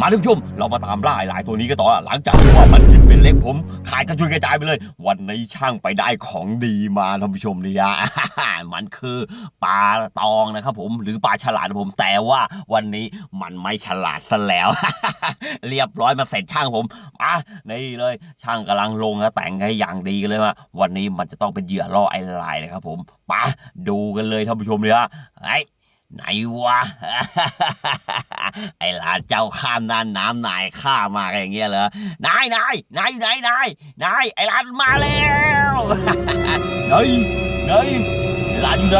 มาท่านผู้ชมเรามาตามล่าหลายตัวนี้กันต่อหลังจากที่ว่ามันกินเป็นเล็กผม ขายกระจุยกระจายไปเลย วันนี้ช่างไปได้ของดีมาท่านผู้ชมเนี่ยมันคือปลาตองนะครับผมหรือปลาฉลาดผม แต่ว่าวันนี้มันไม่ฉลาดซะแล้ว เรียบร้อยมาเสร็จช่างผมอะนี่เลยช่างกำลังลงแล้วแต่งให้อย่างดีกันเลยว่าวันนี้มันจะต้องเป็นเหยื่อล่อไอ้ลายนะครับผมไปะดูกันเลยท่านผู้ชมเนี่ยเฮ้ หนวะ ไอ้หลานเจ้าข้ามน่านน้ำนายข้ามากันอย่างเงี้ยเหรอนายนายนายนายนายนายไอ้หลานมาแล้วไหนไหนไอ้หลานอยู่ไหน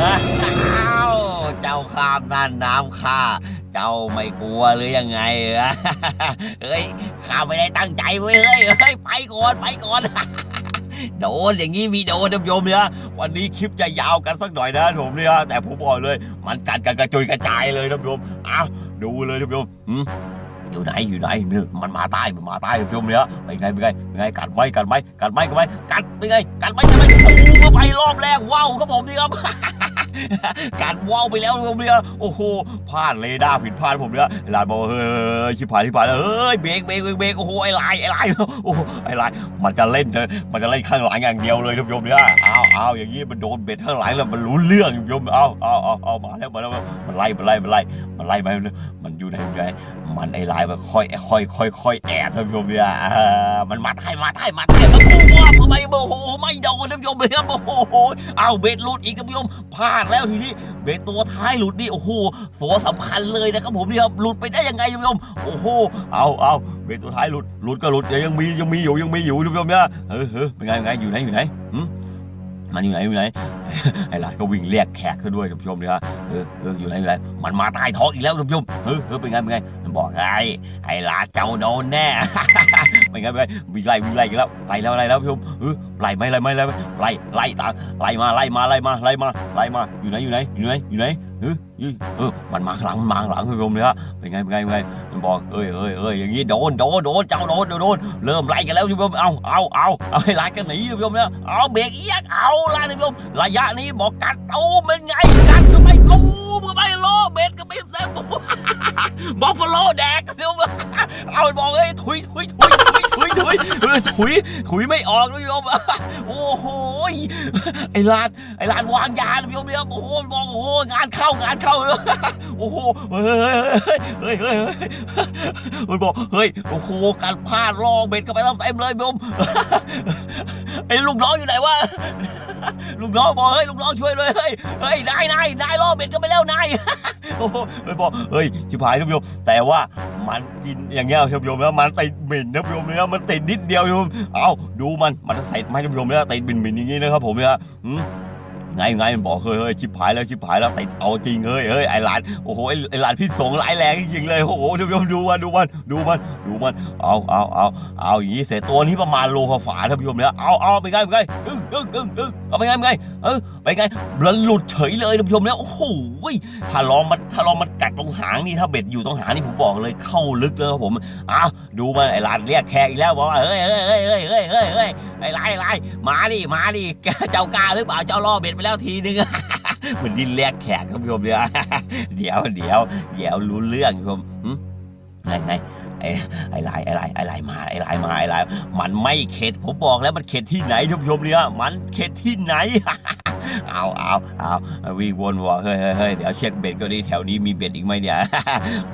อ้าวเจ้าข้ามน่านน้ำข้าเจ้าไม่กลัวหรือยังไงเฮ้ยข้าไม่ได้ตั้งใจเว้ยเฮ้ยเฮ้ยไปก่อนไปก่อน โดนอย่างนี้มีโดนท่านผู้ชมเนี่ยวันนี้คลิปจะยาวกันสักหน่อยนะผมเนี่ยแต่ผมบอกเลย มันกัดกันกระจุยกระจายเลยท่านผู้ชมอ้าวดูเลยท่านผู้ชมหืมอยู่ไหนอยู่ไหนมันมาใต้มันมาใต้ท่านผู้ชมเนี่ยเป็นไงเป็นไงเป็นไงกัดไหมกัดไหมกัดไหมกัดไหมกัดเป็นไงกัดไหมกัดไหมปูมาไปรอบแรกว้าวครับผมนี่ครับ กัดว้าวไปแล้วผมเนี่ยโอ้โหพลาดเรดาร์ผิดพลาดผมเนี่ยหลานบอกเฮ้ยชิบหายชิบหายเฮ้ยเบรกเบรกเบรกเบรกโอ้โหไอ้ลายไอ้ลายโอ้โหไอ้ลายมันจะเล่นจะมันจะเล่นข้างหลังอย่างเดียวเลยท่านผู้ชมเนี่ยเอาเอาอย่างนี้มันโดนเบ็ดข้างหลังแล้วมันรู้เรื่องท่านผู้ชมเอาเอาเอาเอามาแล้วมาแล้วมันไล่มันไล่มันไล่มันไล่ไปมันอยู่ไหนอยู่ไหนมันไอ้ลายมันค่อยค่อยค่อยค่อยแอบท่านผู้ชมเนี่ยอ่ามันมาใต้มาใต้มาใต้มาโอ้โหทำไมโอ้โหไม่โดนท่านผู้ชมเลยครับโอ้โหเอาเบ็ดหลุดอีกท่านผู้ชมพลาดแล้วทีนี้เบตัวท้ายหลุดนี่โอ้โหตัวสำคัญเลยนะครับผมนี่ครับหลุดไปได้ยังไงท่านผู้ชมโอ้โหเอาเอาเบตัวท้ายหลุดหลุดก็หลุดยังมียังมีอยู่ยังมีอยู่ท่านผู้ชมเนี่ยเออเออเป็นไงเป็นไงอยู่ไหนอยู่ไหนหืมมันอยู่ไหนอยู่ไหนไอ้หลานก็วิ่งเรียกแขกซะด้วยท่านผู้ชมเนี่ยเออเอออยู่ไหนอยู่ไหนมันมาใต้ท้องอีกแล้วท่านผู้ชมเออเออเป็นไงเป็นไงมันบอกไงไอ้หลานเจ้าโดนแน่ เป็นไงเป็นไงวิ่งไล่วิ่งไล่กันแล้วไล่แล้วไล่แล้วท่ผู้ชมเออไล่ไหมไล่ไหมไล่ไหมไล่ไล่ตามไล่มาไล่มาไล่มาไล่มาไล่มาอยู่ไหนอยู่ไหนอยู่ไหนอยู่ไหนเออเออเออมันมาหลังมันมาหลังท่ผู้ชมเนี่ยเป็นไงเป็นไงเป็นไงมันบอกเอ้ยเอ้ยเอ้ยอย่างงี้โดนโดนโดนเจ้าโดนโดนเริ่มไล่กันแล้วท่ผมเอาเอาเอาเอาให้ไล่กันหนีท่ผู้ชมเนี่ยเอาเบรกเอียดเอาไล่ท่ผู้ชมระยะนี้บอกกัดตูมเป็นไงกัดก็ไม่ตูมก็ไม่ ดก็ไม่เต็มบอฟฟาโลแดกเดี๋ยวเอาบอกเอ้ยถุยถุยถุยถุยถุยถุย ถุยถุยไม่ออกท่านผู้ชมโอ้โหไอ้ลานไอ้ลานวางยาท่านผู้ชมเนี่ยโอ้โหบอกโอ้โหงานเข้างานเข้าเลยโอ้โหเฮ้ยเฮ้ยเฮ้ยมันบอกเฮ้ยโอ้โหการพลาดลองเบ็ดเข้าไปเต็มเลยพี่ผมไอ้ลูกน้องอยู่ไหนวะลูกน้องบอกเฮ้ยลูกน้องช่วยเลยเฮ้ยเฮ้ยนายนายนายล่อเบ็ดกันไปแล้วนายโอ้โหมันบอกเฮ้ยชิบหายท่านผู้ชมแต่ว่ามันกินอย่างเงี้ยท่านผู้ชมแล้วมันติดหมิ่นท่านผู้ชมเนี่ยมันติดนิดเดียวท่านผู้ชมเอาดูมันมันเสร็จไหมท่านผู้ชมเนี่ยติดหมิ่นหมิ่นอย่างงี้นะครับผมเนี่ยไงไงมันบอกเฮ้ยเฮ้ยชิบหายแล้วชิบหายแล้วติดเอาจริงเฮ้ยเฮ้ยไอ้หลานโอ้โหไอ้หลานพี่สงร้ายแรงจริงเลยโอ้โหท่านผู้ชมดูมันดูมันดูมันดูมันเอาเอาเอาเอาอย่างงี้เสร็จตัวนี้ประมาณโลกฝาท่านผู้ชมเนี่ยเอาเอาไปไงไปไงดึงดึงดึงดึงเอาไปไงไปไงเออไปไงแล้วหลุดเฉยเลยท่านผู้ชมเนี่ยโอ้โหถ้าลองมันถ้าลองมันกัดตรงหางนี่ถ้าเบ็ดอยู่ตรงหางนี่ผมบอกเลยเข้าลึกเลยครับผมอ้าว ดูมันไอ้ลานเรียกแขกอีกแล้วบอกว่าเฮ้ยเฮ้ยเฮ้ยเฮ้ยเฮ้ยเฮ้ยเฮ้ยไอ้ลายไอ้ลายมาดิมาดิเจ้ากล้าหรือเปล่าเจ้าล่อเบ็ดไปแล้วทีนึงเหมือนดินเรียกแขกครับผู้ชมเนี่ยเดี๋ยวเดี๋ยวเดี๋ยวรู้เรื่องครับผมไงไงไอ้ไอ้ลายไอ้ลายไอ้ลายมาไอ้ลายมาไอ้ลายมันไม่เข็ดผมบอกแล้วมันเข็ดที่ไหนท่านผู้ชมเนี่ยมันเข็ดที่ไหน เอาเอาเอาวิ่งวนบอกเฮ้ยเฮ้ยเฮ้ยเดี๋ยวเช็คเบ็ดก็ดีแถวนี้มีเบ็ดอีกไหมเนี่ย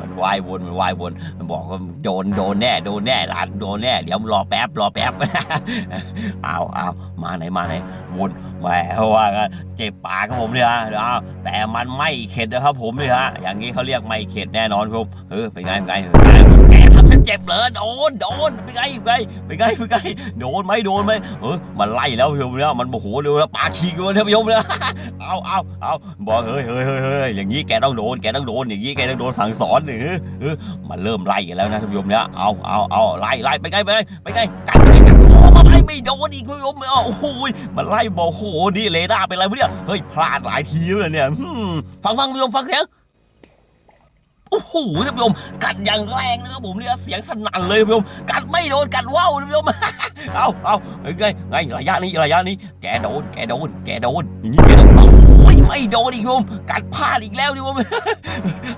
มันว่ายวนมันว่ายวน มันบอกว่าโดนโดนแน่โดนแน่หลานโดนแน่ เดี๋ยวรอแป๊บรอแป๊บ เอาเอามาไหนมาไหนวนแหมว่ากันเจ็บปากครับผมเนี่ยเอาแต่มันไม่เข็ดนะครับผมเนี่ยฮะอย่างนี้เขาเรียกไม่เข็ดแน่นอนครับผมเออเป็นไงเป็นไงแกทำ ฉันเจ็บเลยโดนโดนเป็นไงเป็นไงเป็นไงเป็นไงโดนไหมโดนไหมเออมันไล่แล้วพี่ผมเนี่ยมันโมโหเร็วแล้วปากฉีกเลยท่านผู้ชมเนี่ยเอาเอาเอาบอกเฮ้ยเฮ้ยเฮ้ยอย่างนี้แกต้องโดนแกต้องโดนอย่างนี้แกต้องโดนสั่งสอนหรือเออมันเริ่มไล่กันแล้วนะท่านผู้ชมเนี่ยเอาเอาเอาไล่ไล่ไปไงไปไงไปไงกัดไปกัดโอ้มาไล่ไม่โดนอีกคุณผู้ชมเอาโอ้โหมันไล่บอกโอ้โหนี่เรดาเป็นอะไรวะเนี่ยเฮ้ยพลาดหลายทีแล้วเนี่ยฟังฟังคุณผู้ชมฟังเสียง โอ้โหท่านผู้ชมกัดอย่างแรงนะครับผมเนี่ยเสียงสนั่นเลยท่านผู้ชมกัดไม่โดนกัดว่าวท่านผู้ชมเอาเอาเฮ้ยไงไงระยะนี้ระยะนี้ แกโดนแกโดนแกโดนอย่างนี้แกโดนโอ้ยไม่โดนอีกโยมกัดพลาดอีกแล้วดิโยม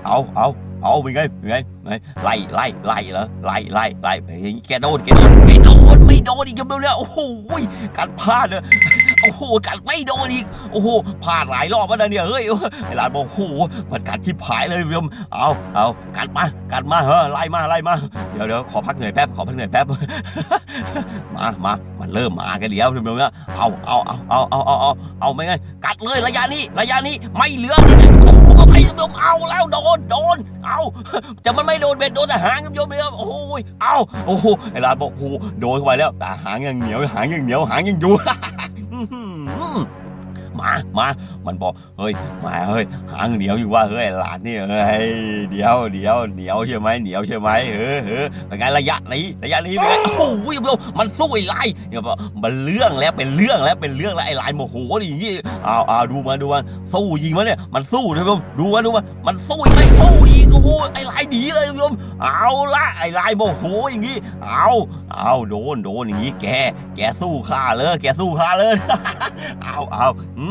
เอาเอาเอาเป็นไงเป็นไงเป็นไงไล่ไล่ไล่เหรอไล่ไล่ไล่ไปอย่างงี้แกโดนแกโดนไม่โดนไม่โดนอีกครับเนี่ยโอ้โหกัดพลาดเลย โอ้โหกัดไม่โดนอีกโอ้โหพลาดหลายรอบแล้วนะเนี่ยเฮ้ยไอ้หลานบอกโอ้โหมันกัดที่ผายเลยคุณผู้ชมเอาเอากัดมากัดมาเฮ้ยไล่มาไล่มาเดี๋ยวเดี๋ยวขอพักเหนื่อยแป๊บขอพักเหนื่อยแป๊บมามามันเริ่มมากันเดียวคุณผู้ชมเอาเอาเอาเอาเอาเอาเอาเอาไม่ไงกัดเลยระยะนี้ระยะนี้ไม่เหลือโอ้โหไปคุณผู้ชมเอาแล้วโดนโดนเอาแต่มันไม่โดนเบ็ดโดนแต่หางคุณผู้ชมเลยครับโอ้โหเอาโอ้โหไอ้หลานบอกโอ้โหโดนเข้าไปแล้วแต่หางยังเหนียวหางยังเหนียวหางยังอยู่ Mm. มามามันบอกเฮ้ยมาเฮ้ยหางเหนียวอยู่ว่าเฮ้ยหลานนี่เฮ้ยเดี๋ยวเดี๋ยวเหนียวใช่ไหมเหนียวใช่ไหมเออเออเป็นไงระยะนี้ระยะนี้เป็นไงโอ้โหคุณผู้ชมมันสู้ไอ้ลายเนี่ยบอกมันเรื่องแล้วเป็นเรื่องแล้วเป็นเรื่องแล้วไอ้ลายโมโหอย่างงี้เอาเอาดูมาดูมาสู้ยิงมาเนี่ยมันสู้นะคุณผู้ชมดูมาดูมามันสู้อีกไหมสู้อีกโอ้โหไอ้ลายหนีเลยคุณผู้ชมเอาละไอ้ลายโมโหอย่างงี้เอาเอาโดนโดนอย่างงี้แกแกสู้ข้าเลยแกสู้ข้าเลยเอาเอาอื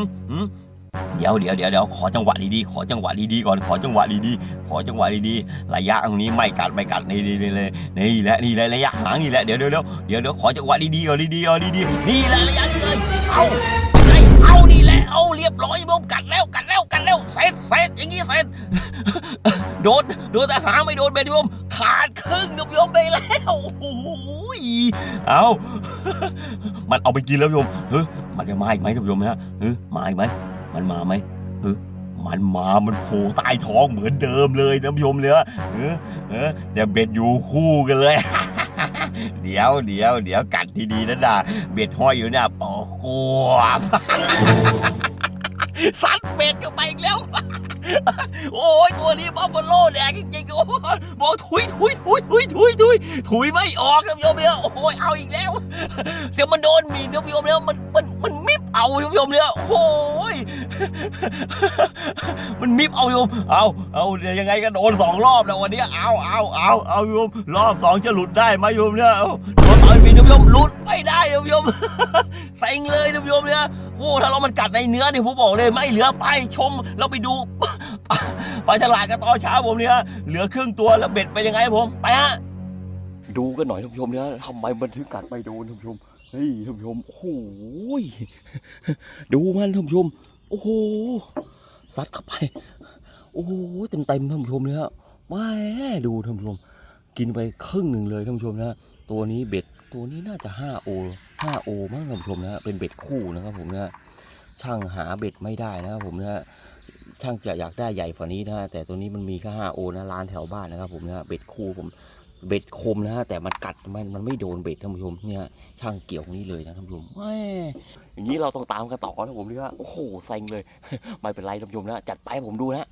มอืมเดี๋ยวเดี๋ยวเดี๋ยวเดี๋ยวขอจังหวะดีๆ ขอจังหวะดีๆก่อน ขอจังหวะดีๆ ขอจังหวะดีๆ ระยะตรงนี้ไม่กัดไม่กัดนี่นี่นี่นี่แหละนี่แหละระยะหางนี่แหละเดี๋ยวเดี๋ยวเดี๋ยวเดี๋ยวเดี๋ยวขอจังหวะดีๆก่อนดีๆก่อนดีๆนี่แหละระยะนี้เลยเอาเป็นไงเอานี่แหละเอาเรียบร้อยผมกัดแล้วกัดแล้วกัดแล้วเสร็จเสร็จอย่างงี้เสร็จโดนโดนแต่หางไม่โดนเบนผมขาดครึ่งนะพี่ผมไปแล้วโอ้โหเอามันเอาไปกินแล้วพี่ผมเฮ้มันจะมาอีกไหมท่านผู้ชมฮะเฮ้ยมาอีกไหมมันมาไหมเฮ้ยมันมามันโผล่ใต้ท้องเหมือนเดิมเลยท่านผู้ชมเลยอะเออเออแต่เบ็ดอยู่คู่กันเลยเดี๋ยวเดี๋ยวเดี๋ยวกัดทีดีนะด่าเบ็ดห้อยอยู่เนี่ยปอกกวบซัดเบ็ดเข้าไปอีกแล้ว โอ้ยตัวนี้บัฟฟาโลแดงจริงๆโอ้ยบอกถุยถุยถุยถุยถุยถุยถุยไม่ออกครับโยมเนี่ยโอ้ยเอาอีกแล้วเดี๋ยวมันโดนมีดครับโยมเนี่ยมันมัน เอาครับโยมเนี่ยโอ้ยมันมิบเอาโยมเอาเอาเดี๋ยวยังไงก็โดนสองรอบแล้ววันนี้เอาเอาเอาเอาโยมรอบสองจะหลุดได้ไหมโยมเนี่ยเอาโดนต่อยมีดครับโยมหลุดไม่ได้ครับโยมเซ็งเลยครับโยมเนี่ยโอ้ถ้าเรามันกัดในเนื้อนี่ผมบอกเลยไม่เหลือไปชมเราไปดูไปตลาดกันตอนเช้าผมเนี่ยเหลือครึ่งตัวแล้วเบ็ดไปยังไงผมไปฮะดูกันหน่อยท่านผู้ชมเนี่ยทำไมมันถึงกัดไม่โดนท่านผู้ชม เฮ้ยท่านผู้ชมโอ้โหยดูมันท่านผู้ชมโอ้โหซัดเข้าไป โอ้โหเต็มเต็มท่านผู้ชมเนี่ยแม่ดูท่านผู้ชมกินไปครึ่งหนึ่งเลยท่านผู้ชมนะตัวนี้เบ็ดตัวนี้น่าจะ5โอ5โอมั้งท่านผู้ชมนะเป็นเบ็ดคู่นะครับผมนะช่างหาเบ็ดไม่ได้นะครับผมนะฮะช่างจะอยากได้ใหญ่กว่านี้นะแต่ตัวนี้มันมีแค่5โอนะร้านแถวบ้านนะครับผมนะฮะเบ็ดคู่ผม เบ็ดคมนะฮะแต่มันกัดมันมันไม่โดนเบ็ดท่านผู้ชมเนี่ยช่างเกี่ยวนี้เลยนะท่านผู้ชมแหมอย่างนี้เราต้องตามกันต่อนะผมเนี่ยโอ้โหเซ็งเลย ไม่เป็นไรท่านผู้ชมนะจัดไปให้ผมดูนะ